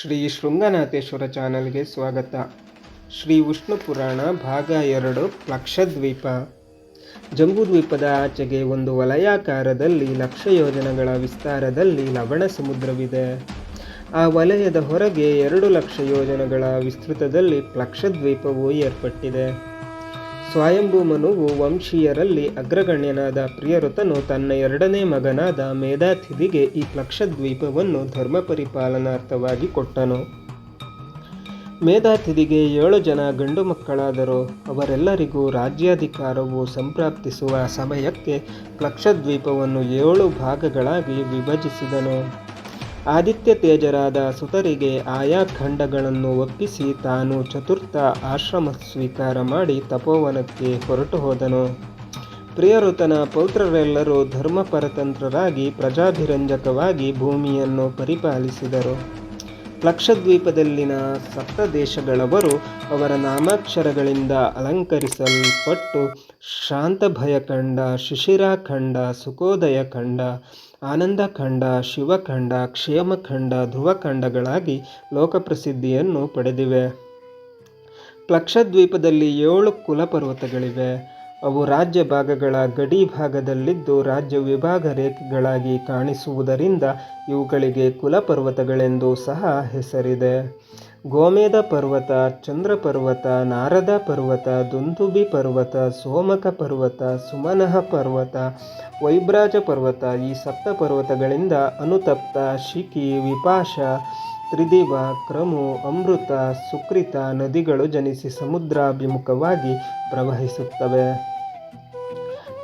ಶ್ರೀ ಶೃಂಗನಾಥೇಶ್ವರ ಚಾನಲ್ಗೆ ಸ್ವಾಗತ. ಶ್ರೀ ವಿಷ್ಣು ಪುರಾಣ ಭಾಗ ಎರಡು, ಲಕ್ಷದ್ವೀಪ. ಜಂಬೂದ್ವೀಪದ ಆಚೆಗೆ ಒಂದು ವಲಯಾಕಾರದಲ್ಲಿ ಲಕ್ಷ ಯೋಜನಗಳ ವಿಸ್ತಾರದಲ್ಲಿ ಲವಣ ಸಮುದ್ರವಿದೆ. ಆ ವಲಯದ ಹೊರಗೆ ಎರಡು ಲಕ್ಷ ಯೋಜನಗಳ ವಿಸ್ತೃತದಲ್ಲಿ ಲಕ್ಷದ್ವೀಪವು ಏರ್ಪಟ್ಟಿದೆ. ಸ್ವಯಂಭೂ ಮನುವು ವಂಶೀಯರಲ್ಲಿ ಅಗ್ರಗಣ್ಯನಾದ ಪ್ರಿಯರುತನು ತನ್ನ ಎರಡನೇ ಮಗನಾದ ಮೇಧಾತಿಥಿಗೆ ಈ ಲಕ್ಷದ್ವೀಪವನ್ನು ಧರ್ಮ ಪರಿಪಾಲನಾರ್ಥವಾಗಿ ಕೊಟ್ಟನು. ಮೇಧಾತಿಥಿಗೆ ಏಳು ಜನ ಗಂಡು ಮಕ್ಕಳಾದರು. ಅವರೆಲ್ಲರಿಗೂ ರಾಜ್ಯಾಧಿಕಾರವು ಸಂಪ್ರಾಪ್ತಿಸುವ ಸಮಯಕ್ಕೆ ಲಕ್ಷದ್ವೀಪವನ್ನು ಏಳು ಭಾಗಗಳಾಗಿ ವಿಭಜಿಸಿದನು. ಆದಿತ್ಯ ತೇಜರಾದ ಸುತರಿಗೆ ಆಯಾ ಖಂಡಗಳನ್ನು ಒಪ್ಪಿಸಿ ತಾನು ಚತುರ್ಥ ಆಶ್ರಮ ಸ್ವೀಕಾರ ಮಾಡಿ ತಪೋವನಕ್ಕೆ ಹೊರಟು ಹೋದನು. ಪ್ರಿಯಋತನ ಪೌತ್ರರೆಲ್ಲರೂ ಧರ್ಮಪರತಂತ್ರರಾಗಿ ಪ್ರಜಾಭಿರಂಜಕವಾಗಿ ಭೂಮಿಯನ್ನು ಪರಿಪಾಲಿಸಿದರು. ಲಕ್ಷದ್ವೀಪದಲ್ಲಿನ ಸಪ್ತ ದೇಶಗಳವರು ಅವರ ನಾಮಾಕ್ಷರಗಳಿಂದ ಅಲಂಕರಿಸಲ್ಪಟ್ಟು ಶಾಂತಭಯಖಂಡ ಶಿಶಿರಾಖಂಡ ಸುಖೋದಯ ಖಂಡ ಆನಂದಖಂಡ ಶಿವಖಂಡ ಕ್ಷೇಮಖಂಡ ಧ್ರುವಖಂಡಗಳಾಗಿ ಲೋಕಪ್ರಸಿದ್ಧಿಯನ್ನು ಪಡೆದಿವೆ. ಲಕ್ಷದ್ವೀಪದಲ್ಲಿ ಏಳು ಕುಲಪರ್ವತಗಳಿವೆ. ಅವು ರಾಜ್ಯ ಭಾಗಗಳ ಗಡಿ ಭಾಗದಲ್ಲಿದ್ದು ರಾಜ್ಯ ವಿಭಾಗ ರೇಖೆಗಳಾಗಿ ಕಾಣಿಸುವುದರಿಂದ ಇವುಗಳಿಗೆ ಕುಲಪರ್ವತಗಳೆಂದು ಸಹ ಹೆಸರಿದೆ. ಗೋಮೇಧ ಪರ್ವತ, ಚಂದ್ರ ಪರ್ವತ, ನಾರದ ಪರ್ವತ, ದುಂದುಬಿ ಪರ್ವತ, ಸೋಮಕ ಪರ್ವತ ಸುಮನಃ ಪರ್ವತ, ವೈಭ್ರಾಜ ಪರ್ವತ ಈ ಸಪ್ತ ಪರ್ವತಗಳಿಂದ ಅನುತಪ್ತ ಶಿಖಿ, ವಿಪಾಶ, ತ್ರಿದಿವ, ಕ್ರಮು, ಅಮೃತ, ಸುಕೃತ ನದಿಗಳು ಜನಿಸಿ ಸಮುದ್ರಾಭಿಮುಖವಾಗಿ ಪ್ರವಹಿಸುತ್ತವೆ.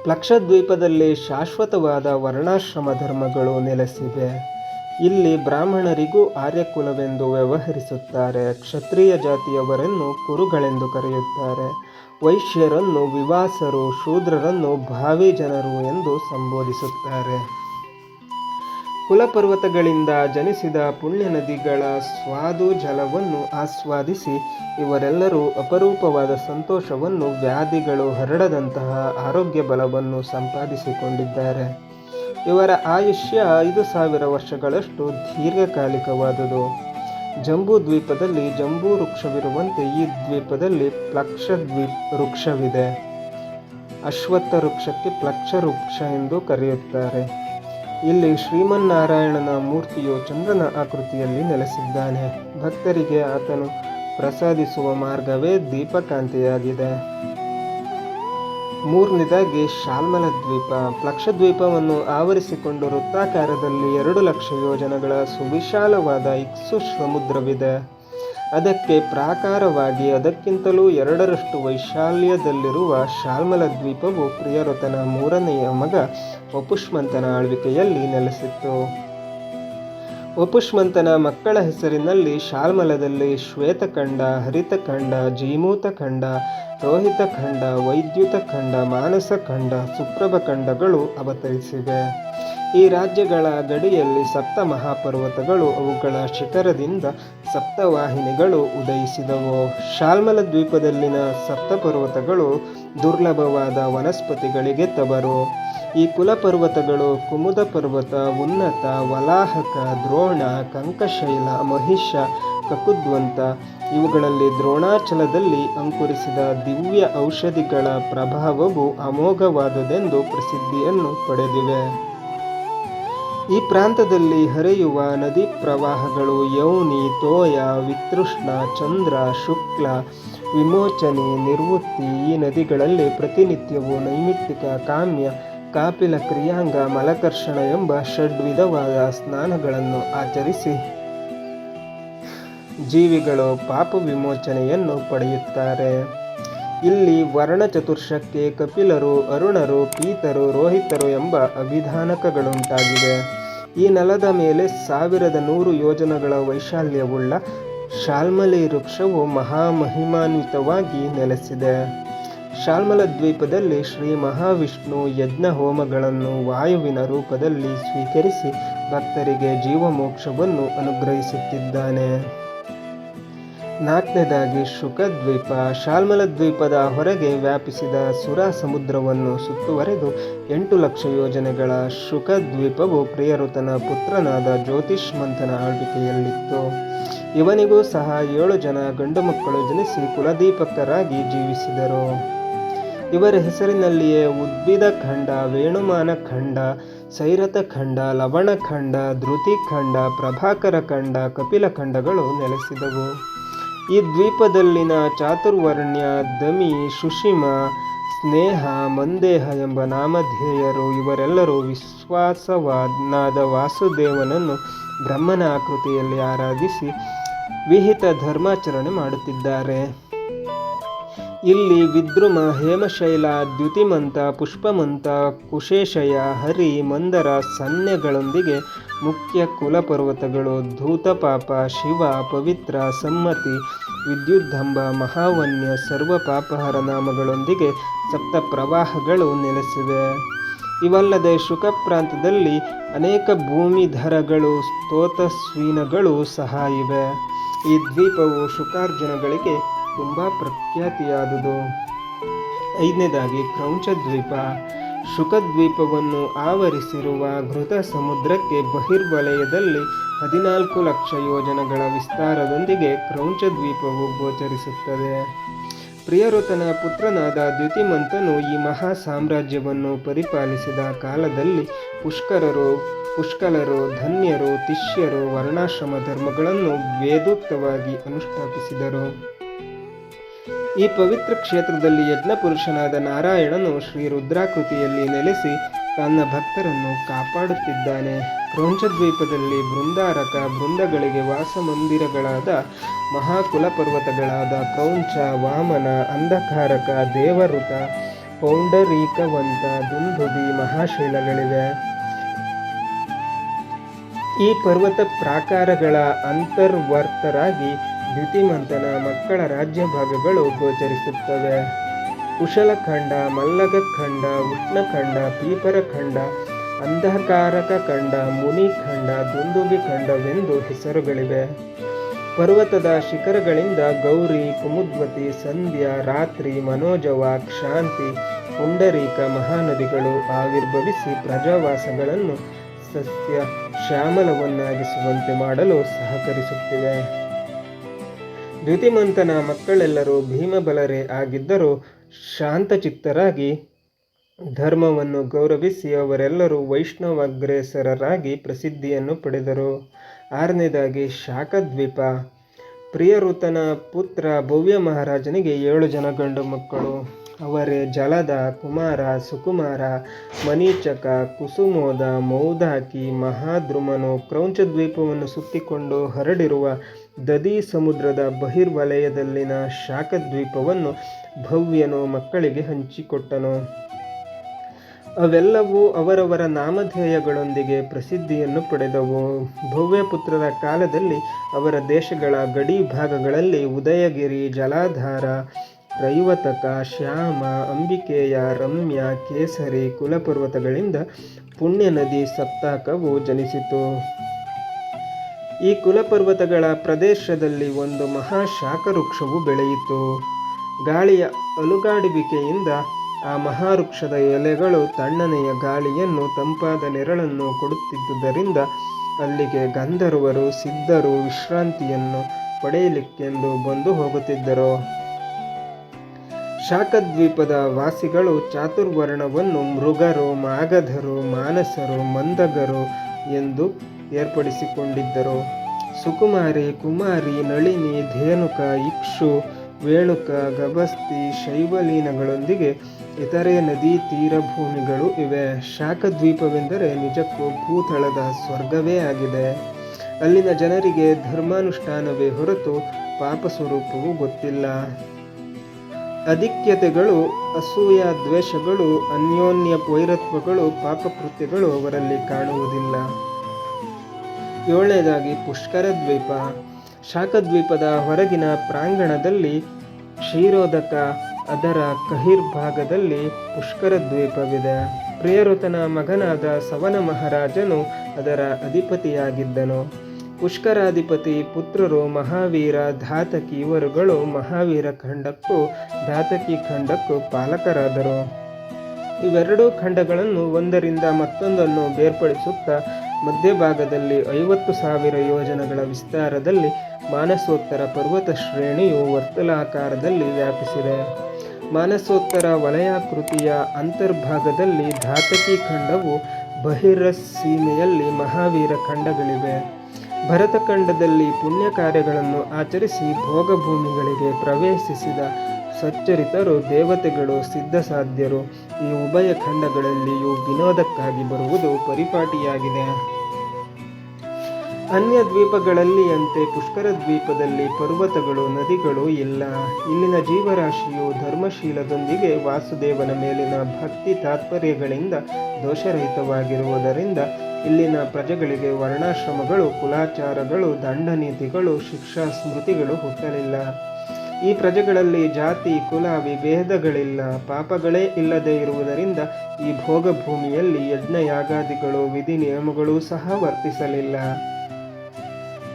ಲಕ್ಷದ್ವೀಪದಲ್ಲಿ ಶಾಶ್ವತವಾದ ವರ್ಣಾಶ್ರಮ ಧರ್ಮಗಳು ನೆಲೆಸಿವೆ. ಇಲ್ಲಿ ಬ್ರಾಹ್ಮಣರಿಗೂ ಆರ್ಯಕುಲವೆಂದು ವ್ಯವಹರಿಸುತ್ತಾರೆ. ಕ್ಷತ್ರಿಯ ಜಾತಿಯವರನ್ನು ಕುರುಗಳೆಂದು ಕರೆಯುತ್ತಾರೆ. ವೈಶ್ಯರನ್ನು ವಿವಾಸರು, ಶೂದ್ರರನ್ನು ಭಾವಿ ಜನರು ಎಂದು ಸಂಬೋಧಿಸುತ್ತಾರೆ. ಕುಲಪರ್ವತಗಳಿಂದ ಜನಿಸಿದ ಪುಣ್ಯ ನದಿಗಳ ಸ್ವಾದು ಜಲವನ್ನು ಆಸ್ವಾದಿಸಿ, ಇವರೆಲ್ಲರೂ ಅಪರೂಪವಾದ ಸಂತೋಷವನ್ನು ವ್ಯಾಧಿಗಳು ಹರಡದಂತಹ ಆರೋಗ್ಯ ಬಲವನ್ನು ಸಂಪಾದಿಸಿಕೊಂಡಿದ್ದಾರೆ. ಇವರ ಆಯುಷ್ಯ ಐದು ಸಾವಿರ ವರ್ಷಗಳಷ್ಟು ದೀರ್ಘಕಾಲಿಕವಾದುದು. ಜಂಬೂ ದ್ವೀಪದಲ್ಲಿ ಜಂಬೂ ವೃಕ್ಷವಿರುವಂತೆ ಈ ದ್ವೀಪದಲ್ಲಿ ಪ್ಲಕ್ಷ ದ್ವೀಪ್ ವೃಕ್ಷವಿದೆ. ಅಶ್ವತ್ಥ ವೃಕ್ಷಕ್ಕೆ ಪ್ಲಕ್ಷ ವೃಕ್ಷ ಎಂದು ಕರೆಯುತ್ತಾರೆ. ಇಲ್ಲಿ ಶ್ರೀಮನ್ನಾರಾಯಣನ ಮೂರ್ತಿಯು ಚಂದ್ರನ ಆಕೃತಿಯಲ್ಲಿ ನೆಲೆಸಿದ್ದಾನೆ. ಭಕ್ತರಿಗೆ ಆತನು ಪ್ರಸಾದಿಸುವ ಮಾರ್ಗವೇ ದೀಪಕಾಂತಿಯಾಗಿದೆ. ಮೂರನೇದಾಗಿ ಶಾಲ್ಮಲ ದ್ವೀಪ, ಲಕ್ಷದ್ವೀಪವನ್ನು ಆವರಿಸಿಕೊಂಡು ವೃತ್ತಾಕಾರದಲ್ಲಿ ಎರಡು ಲಕ್ಷ ಯೋಜನಗಳ ಸುವಿಶಾಲವಾದ ಇಕ್ಸು ಸಮುದ್ರವಿದೆ ಅದಕ್ಕೆ ಪ್ರಾಕಾರವಾಗಿ ಅದಕ್ಕಿಂತಲೂ ಎರಡರಷ್ಟು ವೈಶಾಲ್ಯದಲ್ಲಿರುವ ಶಾಲ್ಮಲ ದ್ವೀಪವು ಪ್ರಿಯರತನ ಮೂರನೆಯ ಮಗ ವಪುಷ್ಮಂತನ ಆಳ್ವಿಕೆಯಲ್ಲಿ ನೆಲೆಸಿತ್ತು. ವಪುಷ್ಮಂತನ ಮಕ್ಕಳ ಹೆಸರಿನಲ್ಲಿ ಶಾಲ್ಮಲದಲ್ಲಿ ಶ್ವೇತಖಂಡ, ಹರಿತಖಂಡ, ಜೀಮೂತಖಂಡ, ರೋಹಿತಖಂಡ, ವೈದ್ಯುತಖಂಡ, ಮಾನಸಖಂಡ, ಸುಪ್ರಭಖಂಡಗಳು ಅವತರಿಸಿವೆ. ಈ ರಾಜ್ಯಗಳ ಗಡಿಯಲ್ಲಿ ಸಪ್ತ ಮಹಾಪರ್ವತಗಳು ಅವುಗಳ ಶಿಖರದಿಂದ ಸಪ್ತವಾಹಿನಿಗಳು ಉದಯಿಸಿದವು. ಶಾಲ್ಮಲ ದ್ವೀಪದಲ್ಲಿನ ಸಪ್ತಪರ್ವತಗಳು ದುರ್ಲಭವಾದ ವನಸ್ಪತಿಗಳಿಗೆ ತವರು. ಈ ಕುಲಪರ್ವತಗಳು ಕುಮುದ ಪರ್ವತ, ಉನ್ನತ, ವಲಾಹಕ, ದ್ರೋಣ, ಕಂಕಶೈಲ, ಮಹಿಷ, ಕಕುದ್ವಂತ. ಇವುಗಳಲ್ಲಿ ದ್ರೋಣಾಚಲದಲ್ಲಿ ಅಂಕುರಿಸಿದ ದಿವ್ಯ ಔಷಧಿಗಳ ಪ್ರಭಾವವು ಅಮೋಘವಾದುದೆಂದು ಪ್ರಸಿದ್ಧಿಯನ್ನು ಪಡೆದಿವೆ. ಈ ಪ್ರಾಂತದಲ್ಲಿ ಹರಿಯುವ ನದಿ ಪ್ರವಾಹಗಳು ಯೌನಿ, ತೋಯ, ವಿತೃಷ್ಣ, ಚಂದ್ರ, ಶುಕ್ಲ, ವಿಮೋಚನೆ, ನಿರ್ವೃತ್ತಿ ಈ ನದಿಗಳಲ್ಲಿ ಪ್ರತಿನಿತ್ಯವೂ ನೈಮಿತ್ತಿಕ ಕಾಮ್ಯ, ಕಾಪಿಲ ಕ್ರಿಯಾಂಗ, ಮಲಕರ್ಷಣ ಎಂಬ ಷಡ್ವಿಧವಾದ ಸ್ನಾನಗಳನ್ನು ಆಚರಿಸಿ ಜೀವಿಗಳು ಪಾಪ ವಿಮೋಚನೆಯನ್ನು ಪಡೆಯುತ್ತಾರೆ. ಇಲ್ಲಿ ವರ್ಣ ಚತುರ್ಷಕ್ಕೆ ಕಪಿಲರು, ಅರುಣರು, ಪೀತರು, ರೋಹಿತರು ಎಂಬ ಅಭಿಧಾನಕಗಳುಂಟಾಗಿವೆ ಈ ನೆಲದ ಮೇಲೆ ಸಾವಿರದ ನೂರು ಯೋಜನಗಳ ವೈಶಾಲ್ಯವುಳ್ಳ ಶಾಲ್ಮಲಿ ವೃಕ್ಷವು ಮಹಾಮಹಿಮಾನ್ವಿತವಾಗಿ ನೆಲೆಸಿದೆ. ಶಾಲ್ಮಲ ದ್ವೀಪದಲ್ಲಿ ಶ್ರೀ ಮಹಾವಿಷ್ಣು ಯಜ್ಞ ಹೋಮಗಳನ್ನು ವಾಯುವಿನ ರೂಪದಲ್ಲಿ ಸ್ವೀಕರಿಸಿ ಭಕ್ತರಿಗೆ ಜೀವಮೋಕ್ಷವನ್ನು ಅನುಗ್ರಹಿಸುತ್ತಿದ್ದಾನೆ. ನಾಲ್ಕನೇದಾಗಿ ಶುಕದ್ವೀಪ. ಶಾಲ್ಮಲ ದ್ವೀಪದ ಹೊರಗೆ ವ್ಯಾಪಿಸಿದ ಸುರ ಸಮುದ್ರವನ್ನು ಸುತ್ತುವರೆದು ಎಂಟು ಲಕ್ಷ ಯೋಜನೆಗಳ ಶುಕದ್ವೀಪವು ಪ್ರಿಯರುತನ ಪುತ್ರನಾದ ಜ್ಯೋತಿಷ್ಮಂತನ ಆಳ್ವಿಕೆಯಲ್ಲಿತ್ತು. ಇವನಿಗೂ ಸಹ ಏಳು ಜನ ಗಂಡು ಮಕ್ಕಳು ಜನಿಸಿ ಕುಲದೀಪಕರಾಗಿ ಜೀವಿಸಿದರು. ಇವರ ಹೆಸರಿನಲ್ಲಿಯೇ ಉದ್ಭಿದ ಖಂಡ, ವೇಣುಮಾನ ಖಂಡ ಸೈರಥ ಖಂಡ, ಲವಣ ಖಂಡ, ಧೃತಿ ಖಂಡ, ಪ್ರಭಾಕರ ಖಂಡ, ಕಪಿಲ ಖಂಡಗಳು ನೆಲೆಸಿದವು. ಈ ದ್ವೀಪದಲ್ಲಿನ ಚಾತುರ್ವರ್ಣ್ಯ ದಮಿ, ಸುಷಿಮ, ಸ್ನೇಹ, ಮಂದೇಹ ಎಂಬ ನಾಮಧೇಯರು ಇವರೆಲ್ಲರೂ ವಿಶ್ವಾಸವಾದ ವಾಸುದೇವನನ್ನು ಬ್ರಹ್ಮನ ಆಕೃತಿಯಲ್ಲಿ ಆರಾಧಿಸಿ ವಿಹಿತ ಧರ್ಮಾಚರಣೆ ಮಾಡುತ್ತಿದ್ದಾರೆ. ಇಲ್ಲಿ ವಿದ್ರುಮ, ಹೇಮಶೈಲ, ದ್ಯುತಿಮಂತ, ಪುಷ್ಪಮಂತ ಕುಶೇಶಯ ಹರಿ, ಮಂದರ ಸನ್ಯಗಳೊಂದಿಗೆ ಮುಖ್ಯ ಕುಲಪರ್ವತಗಳು ಧೂತಪಾಪ ಶಿವ, ಪವಿತ್ರ ಸಮ್ಮತಿ, ವಿದ್ಯುದ್ಧಂಬ, ಮಹಾವನ್ಯ, ಸರ್ವ ಪಾಪಹರ ನಾಮಗಳೊಂದಿಗೆ ಸಪ್ತ ಪ್ರವಾಹಗಳು ನೆಲೆಸಿವೆ. ಇವಲ್ಲದೆ ಶುಕ ಪ್ರಾಂತದಲ್ಲಿ ಅನೇಕ ಭೂಮಿಧರಗಳು ಸ್ತೋತಸ್ವೀನಗಳು ಸಹ ಇವೆ. ಈ ದ್ವೀಪವು ಶುಕಾರ್ಜುನಗಳಿಗೆ ತುಂಬ ಪ್ರಖ್ಯಾತಿಯಾದುದು. ಐದನೇದಾಗಿ ಕ್ರೌಂಚ ದ್ವೀಪ ಶುಕದ್ವೀಪವನ್ನು ಆವರಿಸಿರುವ ಘೃತ ಸಮುದ್ರಕ್ಕೆ ಬಹಿರ್ವಲಯದಲ್ಲಿ ಹದಿನಾಲ್ಕು ಲಕ್ಷ ಯೋಜನೆಗಳ ವಿಸ್ತಾರದೊಂದಿಗೆ ಕ್ರೌಂಚ ದ್ವೀಪವು ಗೋಚರಿಸುತ್ತದೆ ಪ್ರಿಯರುತನ ಪುತ್ರನಾದ ದ್ಯುತಿಮಂತನು ಈ ಮಹಾ ಸಾಮ್ರಾಜ್ಯವನ್ನು ಪರಿಪಾಲಿಸಿದ ಕಾಲದಲ್ಲಿ ಪುಷ್ಕರರು, ಪುಷ್ಕಲರು, ಧನ್ಯರು ತಿಷ್ಯರು ವರ್ಣಾಶ್ರಮ ಧರ್ಮಗಳನ್ನು ವೇದೋಕ್ತವಾಗಿ ಅನುಷ್ಠಾಪಿಸಿದರು. ಈ ಪವಿತ್ರ ಕ್ಷೇತ್ರದಲ್ಲಿ ಯಜ್ಞಪುರುಷನಾದ ನಾರಾಯಣನು ಶ್ರೀ ರುದ್ರಾಕೃತಿಯಲ್ಲಿ ನೆಲೆಸಿ ತನ್ನ ಭಕ್ತರನ್ನು ಕಾಪಾಡುತ್ತಿದ್ದಾನೆ. ಕ್ರೋಂಚದ್ವೀಪದಲ್ಲಿ ಬೃಂದಾರಕ ಬೃಂದಗಳಿಗೆ ವಾಸ ಮಂದಿರಗಳಾದ ಮಹಾಕುಲ ಪರ್ವತಗಳಾದ ಕ್ರೌಂಚ ವಾಮನ, ಅಂಧಕಾರಕ ದೇವರುತ ಪೌಂಡರೀಕವಂತ, ದುಂದುಬಿ ಮಹಾಶೈಲಗಳಿವೆ. ಈ ಪರ್ವತ ಪ್ರಾಕಾರಗಳ ಅಂತರ್ವರ್ತರಾಗಿ ದ್ಯುತಿಮಂತನ ಮಕ್ಕಳ ರಾಜ್ಯ ಭಾಗಗಳು ಗೋಚರಿಸುತ್ತವೆ. ಕುಶಲಖಂಡ, ಮಲ್ಲಗಖಂಡ, ಉಷ್ಣಖಂಡ, ಪೀಪರಖಂಡ, ಅಂಧಕಾರಕ ಖಂಡ, ಮುನಿಖಂಡ ದುಂದುಗಿ ಖಂಡವೆಂದು ಹೆಸರುಗಳಿವೆ. ಪರ್ವತದ ಶಿಖರಗಳಿಂದ ಗೌರಿ, ಕುಮುದ್ವತಿ, ಸಂಧ್ಯಾ, ರಾತ್ರಿ ಮನೋಜವ ಕ್ಷಾಂತಿ ಪುಂಡರೀಕ ಮಹಾನದಿಗಳು ಆವಿರ್ಭವಿಸಿ ಪ್ರಜಾವಾಸಗಳನ್ನು ಸಸ್ಯ ಶ್ಯಾಮಲವನ್ನಾಗಿಸುವಂತೆ ಮಾಡಲು ಸಹಕರಿಸುತ್ತಿವೆ. ದ್ಯುತಿಮಂತನ ಮಕ್ಕಳೆಲ್ಲರೂ ಭೀಮಬಲರೇ ಆಗಿದ್ದರೂ ಶಾಂತಚಿತ್ತರಾಗಿ, ಧರ್ಮವನ್ನು ಗೌರವಿಸಿ ಅವರೆಲ್ಲರೂ ವೈಷ್ಣವಾಗ್ರೇಸರರಾಗಿ ಪ್ರಸಿದ್ಧಿಯನ್ನು ಪಡೆದರು. ಆರನೇದಾಗಿ ಶಾಖದ್ವೀಪ. ಪ್ರಿಯಋತನ ಪುತ್ರ ಭವ್ಯ ಮಹಾರಾಜನಿಗೆ ಏಳು ಜನ ಗಂಡು ಮಕ್ಕಳು. ಅವರೇ ಜಲದ, ಕುಮಾರ, ಸುಕುಮಾರ, ಮನೀಚಕ, ಕುಸುಮೋದ, ಮೌದಾಕಿ, ಮಹಾದ್ರುಮನು ಕ್ರೌಂಚ ದ್ವೀಪವನ್ನು ಸುತ್ತಿಕೊಂಡು ಹರಡಿರುವ ದದಿ ಸಮುದ್ರದ ಬಹಿರ್ವಲಯದಲ್ಲಿನ ಶಾಖದ್ವೀಪವನ್ನು ಭವ್ಯನು ಮಕ್ಕಳಿಗೆ ಹಂಚಿಕೊಟ್ಟನು. ಅವೆಲ್ಲವೂ ಅವರವರ ನಾಮಧೇಯಗಳೊಂದಿಗೆ ಪ್ರಸಿದ್ಧಿಯನ್ನು ಪಡೆದವು. ಭವ್ಯಪುತ್ರರ ಕಾಲದಲ್ಲಿ ಅವರ ದೇಶಗಳ ಗಡಿ ಭಾಗಗಳಲ್ಲಿ ಉದಯಗಿರಿ, ಜಲಾಧಾರ ರೈವತಕ ಶ್ಯಾಮ, ಅಂಬಿಕೆಯ, ರಮ್ಯ, ಕೇಸರಿ ಕುಲಪರ್ವತಗಳಿಂದ ಪುಣ್ಯ ನದಿ ಸಪ್ತಾಕವು ಜನಿಸಿತು. ಈ ಕುಲಪರ್ವತಗಳ ಪ್ರದೇಶದಲ್ಲಿ ಒಂದು ಮಹಾ ಶಾಖವೃಕ್ಷವು ಬೆಳೆಯಿತು. ಗಾಳಿಯ ಅಲುಗಾಡುವಿಕೆಯಿಂದ ಆ ಮಹಾವೃಕ್ಷದ ಎಲೆಗಳು ತಣ್ಣನೆಯ ಗಾಳಿಯನ್ನು ತಂಪಾದ ನೆರಳನ್ನು ಕೊಡುತ್ತಿದ್ದುದರಿಂದ ಅಲ್ಲಿಗೆ ಗಂಧರ್ವರು ಸಿದ್ಧರು ವಿಶ್ರಾಂತಿಯನ್ನು ಪಡೆಯಲಿಕ್ಕೆಂದು ಬಂದು ಹೋಗುತ್ತಿದ್ದರು. ಶಾಖದ್ವೀಪದ ವಾಸಿಗಳು ಚಾತುರ್ವರ್ಣವನ್ನು ಮೃಗರು, ಮಾಗಧರು, ಮಾನಸರು, ಮಂದಗರು ಎಂದು ಏರ್ಪಡಿಸಿಕೊಂಡಿದ್ದರು. ಸುಕುಮಾರಿ, ಕುಮಾರಿ, ನಳಿನಿ, ಧೇನುಕ, ಇಕ್ಷು, ವೇಣುಕ, ಗಬಸ್ತಿ, ಶೈವಲೀನಗಳೊಂದಿಗೆ ಇತರೆ ನದಿ ತೀರಭೂಮಿಗಳು ಇವೆ. ಶಾಖದ್ವೀಪವೆಂದರೆ ನಿಜಕ್ಕೂ ಭೂತಳದ ಸ್ವರ್ಗವೇ ಆಗಿದೆ. ಅಲ್ಲಿನ ಜನರಿಗೆ ಧರ್ಮಾನುಷ್ಠಾನವೇ ಹೊರತು ಪಾಪ ಸ್ವರೂಪವು ಗೊತ್ತಿಲ್ಲ. ಅಧಿಕ್ಯತೆಗಳು ಅಸೂಯ ದ್ವೇಷಗಳು, ಅನ್ಯೋನ್ಯ ವೈರತ್ವಗಳು, ಪಾಪಕೃತ್ಯಗಳು ಅವರಲ್ಲಿ ಕಾಣುವುದಿಲ್ಲ. ಏಳನೇದಾಗಿ ಪುಷ್ಕರ ದ್ವೀಪ ಶಾಖದ್ವೀಪದ ಹೊರಗಿನ ಪ್ರಾಂಗಣದಲ್ಲಿ ಕ್ಷೀರೋದಕ ಅದರ ಕಹಿರ್ಭಾಗದಲ್ಲಿ ಪುಷ್ಕರ ದ್ವೀಪವಿದೆ ಪ್ರಿಯರುತನ ಮಗನಾದ ಸವನ ಮಹಾರಾಜನು ಅದರ ಅಧಿಪತಿಯಾಗಿದ್ದನು. ಪುಷ್ಕರಾಧಿಪತಿ ಪುತ್ರರು ಮಹಾವೀರ ಧಾತಕಿ ಇವರುಗಳು ಮಹಾವೀರ ಖಂಡಕ್ಕೂ ಧಾತಕಿ ಖಂಡಕ್ಕೂ ಪಾಲಕರಾದರು. ಇವೆರಡೂ ಖಂಡಗಳನ್ನು ಒಂದರಿಂದ ಮತ್ತೊಂದನ್ನು ಬೇರ್ಪಡಿಸುತ್ತಾ ಮಧ್ಯಭಾಗದಲ್ಲಿ ಐವತ್ತು ಸಾವಿರ ಯೋಜನೆಗಳ ವಿಸ್ತಾರದಲ್ಲಿ ಮಾನಸೋತ್ತರ ಪರ್ವತ ಶ್ರೇಣಿಯು ವರ್ತಲಾಕಾರದಲ್ಲಿ ವ್ಯಾಪಿಸಿದೆ. ಮಾನಸೋತ್ತರ ವಲಯಾಕೃತಿಯ ಅಂತರ್ಭಾಗದಲ್ಲಿ ಧಾತಕಿ ಖಂಡವು ಬಹಿರಸ್ ಸೀಮೆಯಲ್ಲಿ ಮಹಾವೀರ ಖಂಡಗಳಿವೆ. ಭರತಖಂಡದಲ್ಲಿ ಪುಣ್ಯ ಕಾರ್ಯಗಳನ್ನು ಆಚರಿಸಿ ಭೋಗಭೂಮಿಗಳಿಗೆ ಪ್ರವೇಶಿಸಿದ ಸಚ್ಚರಿತರು ದೇವತೆಗಳು ಸಿದ್ಧಸಾಧ್ಯರು. ಈ ಉಭಯ ಖಂಡಗಳಲ್ಲಿಯೂ ವಿನೋದಕ್ಕಾಗಿ ಬರುವುದು ಪರಿಪಾಟಿಯಾಗಿದೆ. ಅನ್ಯ ದ್ವೀಪಗಳಲ್ಲಿಯಂತೆ ಪುಷ್ಕರ ದ್ವೀಪದಲ್ಲಿ ಪರ್ವತಗಳು, ನದಿಗಳು ಇಲ್ಲ. ಇಲ್ಲಿನ ಜೀವರಾಶಿಯು ಧರ್ಮಶೀಲದೊಂದಿಗೆ ವಾಸುದೇವನ ಮೇಲಿನ ಭಕ್ತಿ ತಾತ್ಪರ್ಯಗಳಿಂದ ದೋಷರಹಿತವಾಗಿರುವುದರಿಂದ ಇಲ್ಲಿನ ಪ್ರಜೆಗಳಿಗೆ ವರ್ಣಾಶ್ರಮಗಳು, ಕುಲಾಚಾರಗಳು, ದಂಡನೀತಿಗಳು ಶಿಕ್ಷಾ ಸ್ಮೃತಿಗಳು ಹುಟ್ಟಲಿಲ್ಲ. ಈ ಪ್ರಜೆಗಳಲ್ಲಿ ಜಾತಿ, ಕುಲ, ವಿಭೇದಗಳಿಲ್ಲ, ಪಾಪಗಳೇ ಇಲ್ಲದೆ ಇರುವುದರಿಂದ ಈ ಭೋಗಭೂಮಿಯಲ್ಲಿ ಯಜ್ಞ ಯಾಗಾದಿಗಳು ವಿಧಿ ನಿಯಮಗಳೂ ಸಹ ವರ್ತಿಸಲಿಲ್ಲ.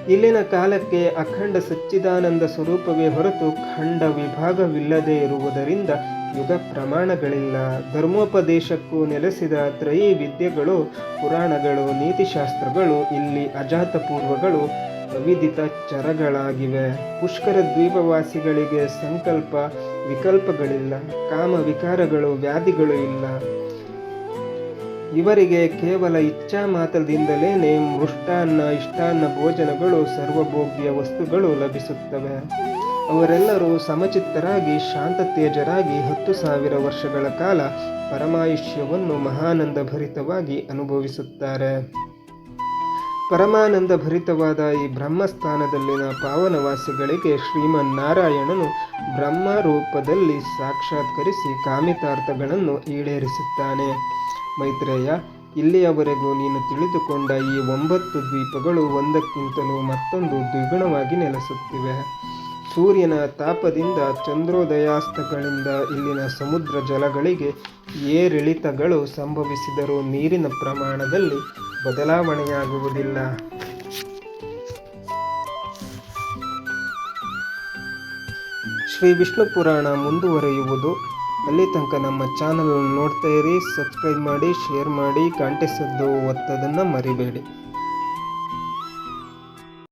ಇಲ್ಲಿನ ಕಾಲಕ್ಕೆ ಅಖಂಡ ಸಚ್ಚಿದಾನಂದ ಸ್ವರೂಪವೇ ಹೊರತು ಖಂಡ ವಿಭಾಗವಿಲ್ಲದೆ ಇರುವುದರಿಂದ ಯುಗ ಪ್ರಮಾಣಗಳಿಲ್ಲ. ಧರ್ಮೋಪದೇಶಕ್ಕೂ ನೆಲೆಸಿದ ತ್ರಯಿ ವಿದ್ಯೆಗಳು, ಪುರಾಣಗಳು, ನೀತಿಶಾಸ್ತ್ರಗಳು, ಇಲ್ಲಿ ಅಜಾತಪೂರ್ವಗಳು ಅವಿದಿತ ಚರಗಳಾಗಿವೆ. ಪುಷ್ಕರ ದ್ವೀಪವಾಸಿಗಳಿಗೆ ಸಂಕಲ್ಪ ವಿಕಲ್ಪಗಳಿಲ್ಲ. ಕಾಮ ವಿಕಾರಗಳು ವ್ಯಾಧಿಗಳು ಇಲ್ಲ. ಇವರಿಗೆ ಕೇವಲ ಇಚ್ಛಾ ಮಾತ್ರದಿಂದಲೇ ಮೃಷ್ಟಾನ್ನ ಇಷ್ಟಾನ್ನ ಭೋಜನಗಳು, ಸರ್ವಭೋಗ್ಯ ವಸ್ತುಗಳು ಲಭಿಸುತ್ತವೆ. ಅವರೆಲ್ಲರೂ ಸಮಚಿತ್ತರಾಗಿ, ಶಾಂತತೇಜರಾಗಿ ಹತ್ತು ಸಾವಿರ ವರ್ಷಗಳ ಕಾಲ ಪರಮಾಯುಷ್ಯವನ್ನು ಮಹಾನಂದ ಭರಿತವಾಗಿ ಅನುಭವಿಸುತ್ತಾರೆ. ಪರಮಾನಂದ ಭರಿತವಾದ ಈ ಬ್ರಹ್ಮಸ್ಥಾನದಲ್ಲಿನ ಪಾವನವಾಸಿಗಳಿಗೆ ಶ್ರೀಮನ್ನಾರಾಯಣನು ಬ್ರಹ್ಮ ರೂಪದಲ್ಲಿ ಸಾಕ್ಷಾತ್ಕರಿಸಿ ಕಾಮಿತಾರ್ಥಗಳನ್ನು ಈಡೇರಿಸುತ್ತಾನೆ. ಮೈತ್ರೇಯ, ಇಲ್ಲಿಯವರೆಗೂ ನೀನು ತಿಳಿದುಕೊಂಡ ಈ ಒಂಬತ್ತು ದ್ವೀಪಗಳು ಒಂದಕ್ಕಿಂತಲೂ ಮತ್ತೊಂದು ದ್ವಿಗುಣವಾಗಿ ನೆಲೆಸುತ್ತಿವೆ. ಸೂರ್ಯನ ತಾಪದಿಂದ ಚಂದ್ರೋದಯಾಸ್ತಗಳಿಂದ ಇಲ್ಲಿನ ಸಮುದ್ರ ಜಲಗಳಿಗೆ ಏರಿಳಿತಗಳು ಸಂಭವಿಸಿದರೂ ನೀರಿನ ಪ್ರಮಾಣದಲ್ಲಿ ಬದಲಾವಣೆಯಾಗುವುದಿಲ್ಲ. ಶ್ರೀ ವಿಷ್ಣು ಪುರಾಣ ಮುಂದುವರೆಯುವುದು. ಅಲ್ಲಿ ತನಕ ನಮ್ಮ ಚಾನಲ್ ನೋಡ್ತಾ ಇರಿ, ಸಬ್ಸ್ಕ್ರೈಬ್ ಮಾಡಿ, ಶೇರ್ ಮಾಡಿ ಗಂಟೆ ಸದ್ದು ಒತ್ತೋದನ್ನು ಮರಿಬೇಡಿ.